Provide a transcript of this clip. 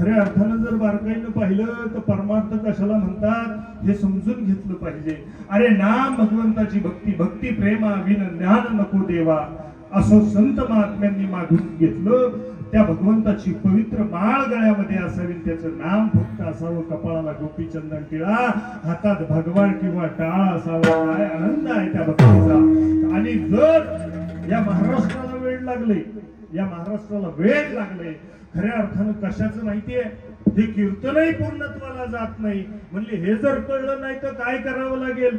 खऱ्या अर्थानं जर बारकाईनं पाहिलं तर परमार्थ कशाला म्हणतात? हे समजून घेतलं पाहिजे. अरे नाम भगवंताची भक्ती भक्ती प्रेमा विन ज्ञान नको देवा. असं संत महात्म्यांनी मागून घेतलं. त्या भगवंताची पवित्र माळ गळ्यामध्ये असावी त्याचं नाम फक्त असावं कपाळाला गोपीचंदन टिळा हातात भगवान किंवा टाळ असावा. काय आनंद आहे त्या भक्तीचा. आणि जर या महाराष्ट्राला वेळ लागले या महाराष्ट्राला वेळ लागले. खऱ्या अर्थानं कशाचं माहितीये? हे कीर्तनही पूर्णत्वाला जात नाही. म्हणले हे जर कळलं नाही तर काय करावं लागेल?